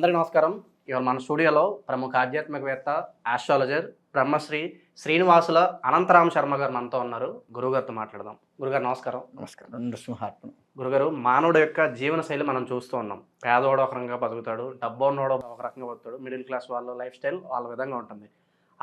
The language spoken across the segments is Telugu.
అందరికీ నమస్కారం. ఇవాళ మన స్టూడియోలో ప్రముఖ ఆధ్యాత్మికవేత్త ఆస్ట్రాలజర్ బ్రహ్మశ్రీ శ్రీనివాసుల అనంతరామ శర్మ గారు మనతో ఉన్నారు. గురుగారితో మాట్లాడదాం. గురుగారు నమస్కారం. నమస్కారం. నృసింహార్పణ గురుగారు మానవుడి యొక్క జీవన శైలి మనం చూస్తూ ఉన్నాం. పేదవాడు ఒక రకంగా బతుకుతాడు డబ్బు ఉన్నవాడు ఒక రకంగా బతుకుతాడు మిడిల్ క్లాస్ వాళ్ళ లైఫ్ స్టైల్ వాళ్ళ విధంగా ఉంటుంది.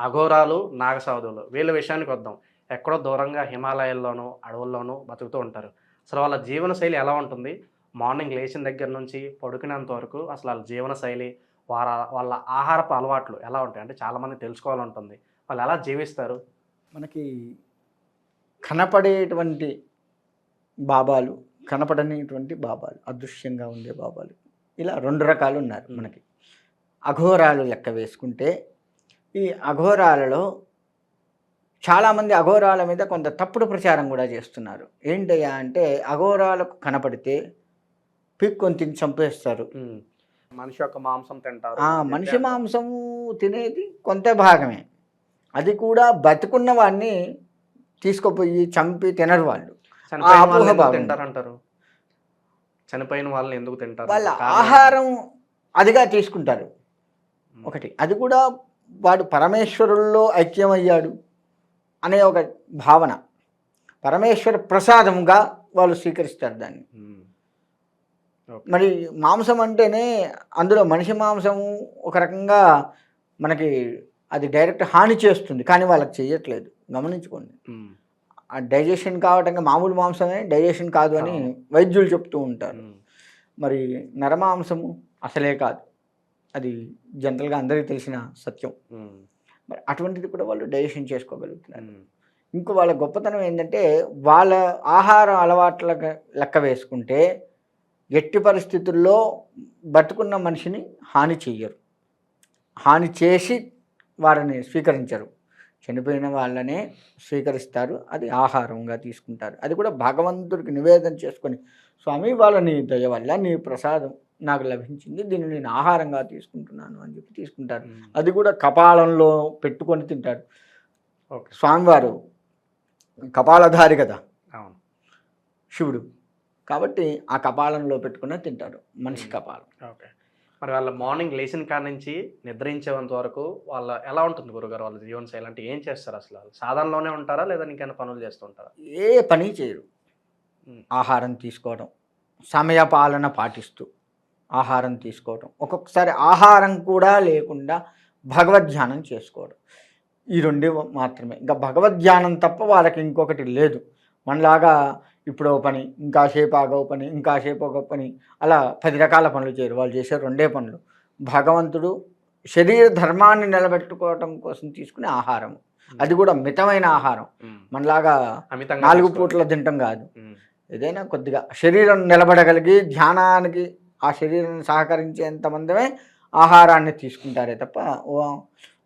అఘోరాలు నాగసాధువులు వీళ్ళ విషయానికి వద్దాం. ఎక్కడో దూరంగా హిమాలయాల్లోనూ అడవుల్లోనూ బతుకుతూ ఉంటారు. అసలు వాళ్ళ జీవన శైలి ఎలా ఉంటుంది? మార్నింగ్ లేచిన దగ్గర నుంచి పడుకునేంత వరకు అసలు వాళ్ళ జీవన శైలి వార వాళ్ళ ఆహారపు అలవాట్లు ఎలా ఉంటాయి? అంటే చాలామంది తెలుసుకోవాలంటుంది. వాళ్ళు ఎలా జీవిస్తారు? మనకి కనపడేటువంటి బాబాలు కనపడనేటువంటి బాబాలు అదృశ్యంగా ఉండే బాబాలు ఇలా రెండు రకాలు ఉన్నారు మనకి. అఘోరాలు లెక్క వేసుకుంటే ఈ అఘోరాలలో చాలామంది అఘోరాల మీద కొంత తప్పుడు ప్రచారం కూడా చేస్తున్నారు. ఏంటయ్యా అంటే అఘోరాలకు కనపడితే పిక్కొని తిని చంపేస్తారు. మనిషి యొక్క మాంసం తింటారు. మనిషి మాంసము తినేది కొంత భాగమే. అది కూడా బతుకున్న వాడిని తీసుకుపోయి చంపి తినరు వాళ్ళు. తింటారంటారు? చనిపోయిన వాళ్ళని ఎందుకు తింటారు? వాళ్ళ ఆహారం అదిగా తీసుకుంటారు? ఒకటి అది కూడా వాడు పరమేశ్వరుల్లో ఐక్యమయ్యాడు అనే ఒక భావన. పరమేశ్వర ప్రసాదంగా వాళ్ళు స్వీకరిస్తారు దాన్ని. మరి మాంసం అంటేనే అందులో మనిషి మాంసము ఒక రకంగా మనకి అది డైరెక్ట్ హాని చేస్తుంది కానీ వాళ్ళకి చేయట్లేదు గమనించుకోండి. ఆ డైజెషన్ కావటంగా మామూలు మాంసమే డైజెషన్ కాదు అని వైద్యులు చెప్తూ ఉంటారు. మరి నరమాంసము అసలే కాదు అది జనరల్గా అందరికీ తెలిసిన సత్యం. మరి అటువంటిది కూడా వాళ్ళు డైజెషన్ చేసుకోగలుగుతున్నారు. ఇంకో వాళ్ళ గొప్పతనం ఏంటంటే వాళ్ళ ఆహార అలవాట్ల లెక్క వేసుకుంటే ఎట్టి పరిస్థితుల్లో బతుకున్న మనిషిని హాని చెయ్యరు. హాని చేసి వారిని స్వీకరించరు. చనిపోయిన వాళ్ళనే స్వీకరిస్తారు. అది ఆహారంగా తీసుకుంటారు. అది కూడా భగవంతుడికి నివేదన చేసుకొని స్వామి వాళ్ళ నీ దయ వల్ల నీ ప్రసాదం నాకు లభించింది. దీన్ని నేను ఆహారంగా తీసుకుంటున్నాను అని చెప్పి తీసుకుంటారు. అది కూడా కపాలంలో పెట్టుకొని ఓకే. స్వామివారు కపాలధారి కదా? అవును. శివుడు. కాబట్టి ఆ కపాలంలో పెట్టుకునే తింటారు మనిషి కపాలం. ఓకే. మరి వాళ్ళ మార్నింగ్ లేచిన కాడ నుంచి నిద్రించేంత వరకు వాళ్ళ ఎలా ఉంటుంది గురుగారు? వాళ్ళ జీవన శైలి అంటే ఏం చేస్తారు అసలు సాధనలోనే ఉంటారా లేదా ఇంకైనా పనులు చేస్తుంటారా ఏ పని చేయరు. ఆహారం తీసుకోవడం సమయ పాలన పాటిస్తూ ఆహారం తీసుకోవడం ఒక్కొక్కసారి ఆహారం కూడా లేకుండా భగవద్ధ్యానం చేసుకోవడం. ఈ రెండే మాత్రమే. ఇంకా భగవద్ధ్యానం తప్ప వాళ్ళకి ఇంకొకటి లేదు. మనలాగా ఇప్పుడు ఓ పని ఇంకాసేపు ఆగో పని ఇంకాసేపు ఒక పని అలా పది రకాల పనులు చేయరు. వాళ్ళు చేసే రెండే పనులు. భగవంతుడు శరీర ధర్మాన్ని నిలబెట్టుకోవటం కోసం తీసుకునే ఆహారం. అది కూడా మితమైన ఆహారం. మనలాగా నాలుగు. పూట్ల తింటాం కాదు. ఏదైనా కొద్దిగా శరీరం నిలబడగలిగి ధ్యానానికి ఆ శరీరం సహకరించేంత మందమే ఆహారాన్ని తీసుకుంటారే తప్ప ఓ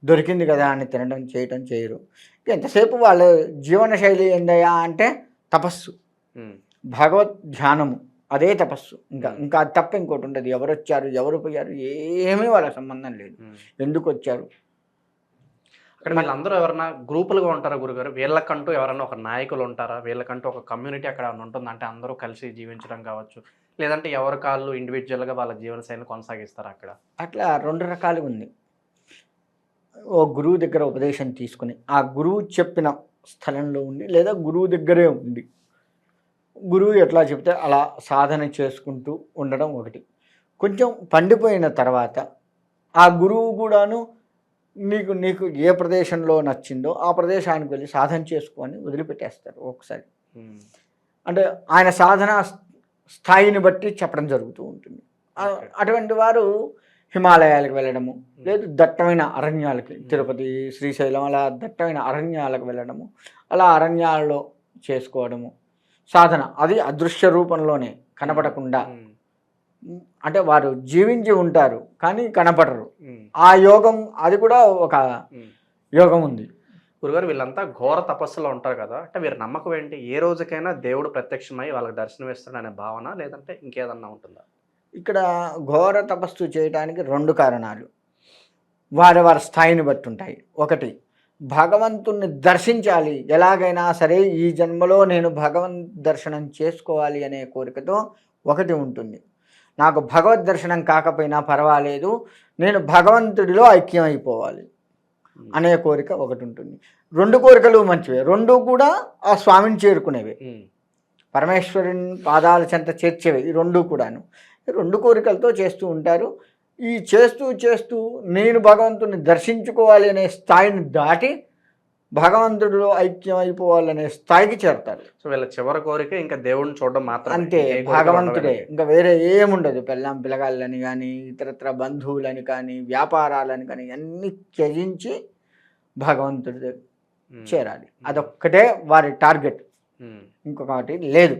దొరికింది కదా అని తినడం చేయటం చేయరు. ఎంతసేపు వాళ్ళ జీవన శైలి ఏందయ్యా అంటే తపస్సు. భగవద్ ధ్యానము అదే తపస్సు. ఇంకా ఇంకా తప్ప ఇంకోటి ఉండదు. ఎవరు వచ్చారు ఎవరు పోయారు ఏమీ వాళ్ళ సంబంధం లేదు. ఎందుకు వచ్చారు అక్కడ వీళ్ళందరూ ఎవరైనా గ్రూపులుగా ఉంటారా గురుగారు? వీళ్ళకంటూ ఎవరైనా ఒక నాయకులు ఉంటారా? వీళ్ళకంటూ ఒక కమ్యూనిటీ అక్కడ ఉంటుంది? అంటే అందరూ కలిసి జీవించడం కావచ్చు. లేదంటే ఎవరి కాళ్ళు ఇండివిజువల్గా వాళ్ళ జీవన శైలిని కొనసాగిస్తారా అక్కడ? అట్లా రెండు రకాలుగా ఉంది. ఓ గురువు దగ్గర ఉపదేశం తీసుకుని ఆ గురువు చెప్పిన స్థలంలో ఉండి లేదా గురువు దగ్గరే ఉండి గురువు ఎట్లా చెప్తే అలా సాధన చేసుకుంటూ ఉండడం ఒకటి కొంచెం పండిపోయిన తర్వాత ఆ గురువు కూడాను నీకు నీకు ఏ ప్రదేశంలో నచ్చిందో ఆ ప్రదేశానికి వెళ్ళి సాధన చేసుకొని వదిలిపెట్టేస్తారు ఒకసారి. అంటే ఆయన సాధన స్థాయిని బట్టి చెప్పడం జరుగుతూ ఉంటుంది. అటువంటి వారు హిమాలయాలకు వెళ్ళడము లేదు దట్టమైన అరణ్యాలకి తిరుపతి శ్రీశైలం అలా దట్టమైన అరణ్యాలకు వెళ్ళడము అలా అరణ్యాలలో చేసుకోవడము. సాధన అది అదృశ్య రూపంలోనే కనపడకుండా. అంటే వారు జీవించి ఉంటారు కానీ కనపడరు. ఆ యోగం అది కూడా ఒక. యోగం ఉంది. గురుగారు వీళ్ళంతా ఘోర తపస్సులో ఉంటారు కదా అంటే వీరి నమ్మకం ఏంటి? ఏ రోజుకైనా దేవుడు ప్రత్యక్షమై వాళ్ళకి దర్శనం ఇస్తాడు అనే భావన లేదంటే ఇంకేదన్నా ఉంటుందా? ఇక్కడ ఘోర తపస్సు చేయడానికి రెండు కారణాలు. వారి వారి స్థాయిని బట్టి ఉంటాయి ఒకటి భగవంతుణ్ణి దర్శించాలి. ఎలాగైనా సరే ఈ జన్మలో నేను భగవంత్ దర్శనం చేసుకోవాలి అనే కోరికతో ఒకటి ఉంటుంది. నాకు భగవద్ దర్శనం కాకపోయినా పర్వాలేదు. నేను భగవంతుడిలో ఐక్యం అయిపోవాలి అనే కోరిక ఒకటి ఉంటుంది. రెండు కోరికలు మంచివే. రెండు కూడా ఆ స్వామిని చేరుకునేవే. పరమేశ్వరుని పాదాల చెంత చేర్చేవి. ఈ రెండు కూడాను. రెండు కోరికలతో చేస్తూ ఉంటారు. ఈ చేస్తూ చేస్తూ నేను భగవంతుని దర్శించుకోవాలి అనే స్థాయిని దాటి భగవంతుడిలో ఐక్యం అయిపోవాలనే స్థాయికి చేరుతారు. సో వీళ్ళ చివరి కోరిక ఇంకా దేవుడిని చూడడం మాత్రం అంతే భగవంతుడే. ఇంకా వేరే ఏముండదు. పెళ్ళాం పిల్లగాళ్ళని కానీ ఇతరత్ర బంధువులని కానీ వ్యాపారాలని కానీ అన్ని త్యజించి భగవంతుడి చేరాలి. అదొక్కటే వారి టార్గెట్. ఇంకొకటి లేదు.